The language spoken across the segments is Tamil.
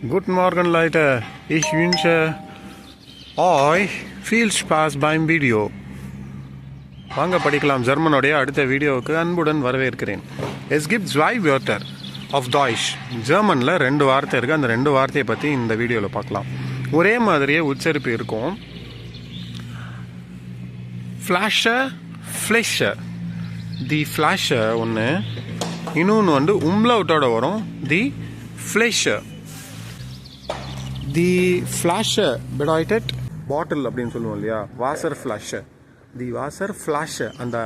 Guten Morgen, Leute. Ich wünsche euch viel Spaß beim Video. வாங்க படிக்கலாம். ஜெர்மனுடைய அடுத்த வீடியோவுக்கு அன்புடன் வரவேற்கிறேன். எஸ் கிப் zwei Wörter ஆஃப் தாய்ஷ் ஜெர்மனில் ரெண்டு வார்த்தை இருக்குது அந்த ரெண்டு வார்த்தையை பற்றி இந்த வீடியோவில் பார்க்கலாம். ஒரே மாதிரியே உச்சரிப்பு இருக்கும். ஃப்ளாஷர் ஃப்ளெஷர் தி ஃப்ளாஷர் ஒன்று இன்னொன்று வந்து உம்லவுட்டோட வரும். தி ஃப்ளெஷர் தி ஃப்ளாஷர் பெடாய்டட் பாட்டில் அப்படின்னு சொல்லுவோம் இல்லையா? வாசர் ஃப்ளாஷர் தி வாசர் ஃப்ளாஷர் அந்த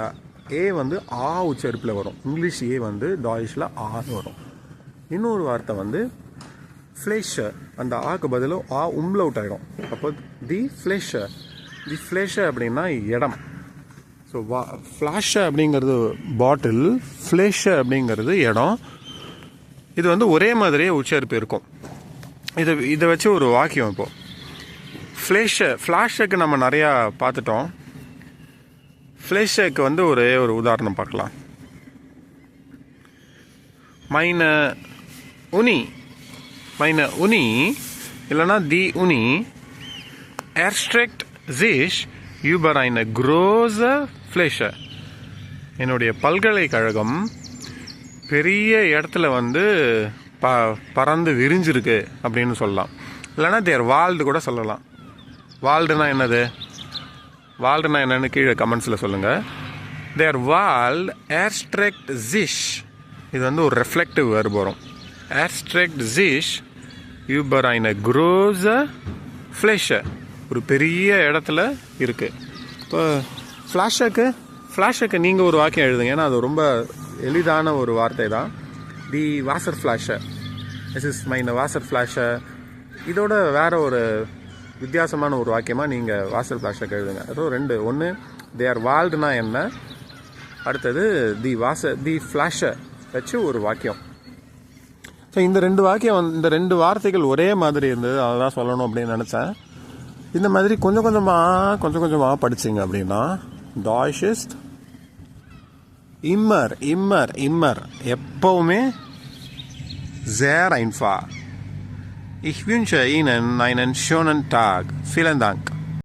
ஏ வந்து ஆ உச்சரிப்பில் வரும். இங்கிலீஷ் ஏ வந்து டாயிஷில் ஆன்னு வரும். இன்னொரு வார்த்தை வந்து ஃப்ளேஷர் அந்த ஆக்கு பதிலாக ஆ உம்லவுட் ஆகிடும் அப்போ தி ஃப்ளேஷர் தி ஃப்ளேஷர் அப்படின்னா இடம். ஸோ வா ஃப்ளாஷர் அப்படிங்கிறது பாட்டில் ஃப்ளேஷர் அப்படிங்கிறது இடம். இது வந்து ஒரே மாதிரியே உச்சரிப்பு இருக்கும். இதை இதை வச்சு ஒரு வாக்கியம் இப்போ. ஃப்ளேஷை ஃப்ளாஷுக்கு நம்ம நிறையா பார்த்துட்டோம். ஃப்ளேஷக்கு வந்து ஒரே ஒரு உதாரணம் பார்க்கலாம். மைன உனி. மைன உனி இல்லைன்னா தி உனி. ஏர்ஸ்ட்ரெக்ட் ஜிஷ் யூபர் ஐன குரோச ஃப்ளேஷ என்னுடைய பல்கலைக்கழகம் பெரிய இடத்துல வந்து ப பறந்து விரிஞ்சிருக்கு அப்படின்னு சொல்லலாம். இல்லைன்னா தேர் வால்டு கூட சொல்லலாம். வாழ்டுனா என்னது? வாழ்டுனா என்னன்னு கீழே கமெண்ட்ஸில் சொல்லுங்கள் தேர் வால்ட் ஏர்ஸ்ட்ரெக்ட் ஜிஷ் இது வந்து ஒரு ரெஃப்ளெக்டிவ் வேர்பு வரும். ஏர்ஸ்ட்ரெக்ட் ஜிஷ் யூபர் ஐன குரோஸ ஃப்ளேஷ ஒரு பெரிய இடத்துல இருக்குது இப்போ ஃப்ளாஷக்கு ஃப்ளாஷக்கு நீங்கள் ஒரு வாக்கியம் எழுதுங்க. ஏன்னா அது ரொம்ப எளிதான ஒரு வார்த்தை தான் the washer flasher S is mine washer flasher இதோட வேறு ஒரு வித்தியாசமான ஒரு வாக்கியமாக நீங்கள் வாசர் ஃப்ளாஷை எழுதுங்க அதுவும் ரெண்டு. ஒன்று தே ஆர் வால்டுனா என்ன? அடுத்தது தி வாச தி ஃப்ளாஷை வச்சு ஒரு வாக்கியம். ஸோ இந்த ரெண்டு வாக்கியம் வந்து- இந்த ரெண்டு வார்த்தைகள் ஒரே மாதிரி இருந்தது. அதான் சொல்லணும் அப்படின்னு நினச்சேன். இந்த மாதிரி கொஞ்சம் கொஞ்சமாக கொஞ்சம் கொஞ்சமாக படிச்சிங்க அப்படின்னா டாய்ஷிஸ்ட் இம்மர் இம்மர் இம்மர் எப்பவுமே sehr einfach. Ich wünsche Ihnen einen schönen Tag. Vielen Dank.